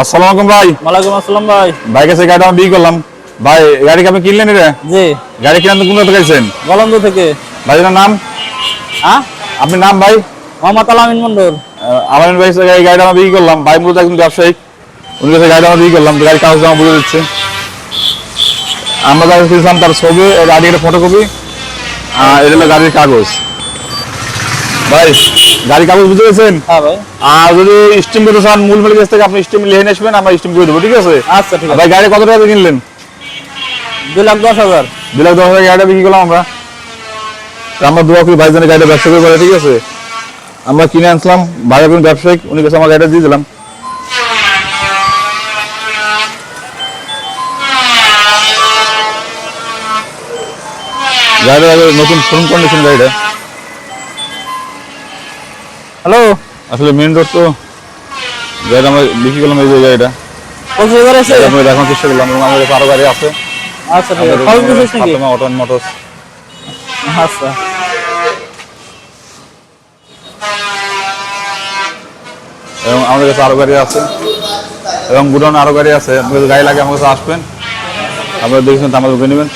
আসসালামু আলাইকুম ভাই। ওয়ালাইকুম আসসালাম ভাই। ভাই কাছে গাড়িটা আমি বিয়ে করলাম। ভাই গাড়ি কি আপনি কিনলেন রে? জি। গাড়ি কিনার কোন কোথা গেছেন? গলন্দ থেকে। ভাই আপনার নাম? হ্যাঁ? আপনার নাম ভাই? মোহাম্মদ আলামিন মন্ডল। আমার ভাই কাছে গাড়িটা আমি বিয়ে করলাম। ভাই মূলত একজন ব্যবসায়িক উনি কাছে গাড়িটা আমি বিয়ে করলাম। গাড়ি কাগজ জমা বুঝে দিচ্ছে। আমরা যাকে কিনছিলাম তার ছবি গাড়ি একটা ফটোকপি আর এটা হলো গাড়ির কাগজ। ভাই গাড়ি কাগজ বুঝে গেছেন? হ্যাঁ আর যদি স্টিম করতে চান মূল মেলে কাছ থেকে আপনি স্টিম লিখে আসবেন আমরা স্টিম করে দেবো ঠিক আছে? আচ্ছা ঠিক আছে ভাই গাড়ি কত টাকা কিনলেন? দুই লাখ দশ হাজার। দু লাখ দশ হাজার গাড়িটা বিক্রি করলাম আমরা। আমরা দোয়া করি ভাইজানের গাড়িটা ব্যবসা করে বলে ঠিক আছে? আমরা কিনে আনছিলাম ভাই এখন ব্যবসায়িক উনি কাছে আমার গাড়িটা দিয়ে দিলাম। গাড়িটা নতুন শোরুম কন্ডিশন গাড়িটা। হ্যালো? আসলে মেন রোড তো গাড়িটা আমরা বিক্রি করলাম এই যে গাড়িটা আমরা দেখানোর চেষ্টা করলাম এবং আমাদের কাছে আরও গাড়ি আছে। আচ্ছা ঠিক আছে। সবই বিশেষ নাকি? অটোন মোটরস আচ্ছা। এবং আমাদের কাছে আরও গাড়ি আছে। এবং গুডাউনে আরও গাড়ি আছে। আপনাদের গাড়ি লাগে আমার কাছে আসবেন। আপনারা দেখেছেন আমাদের নেবেন।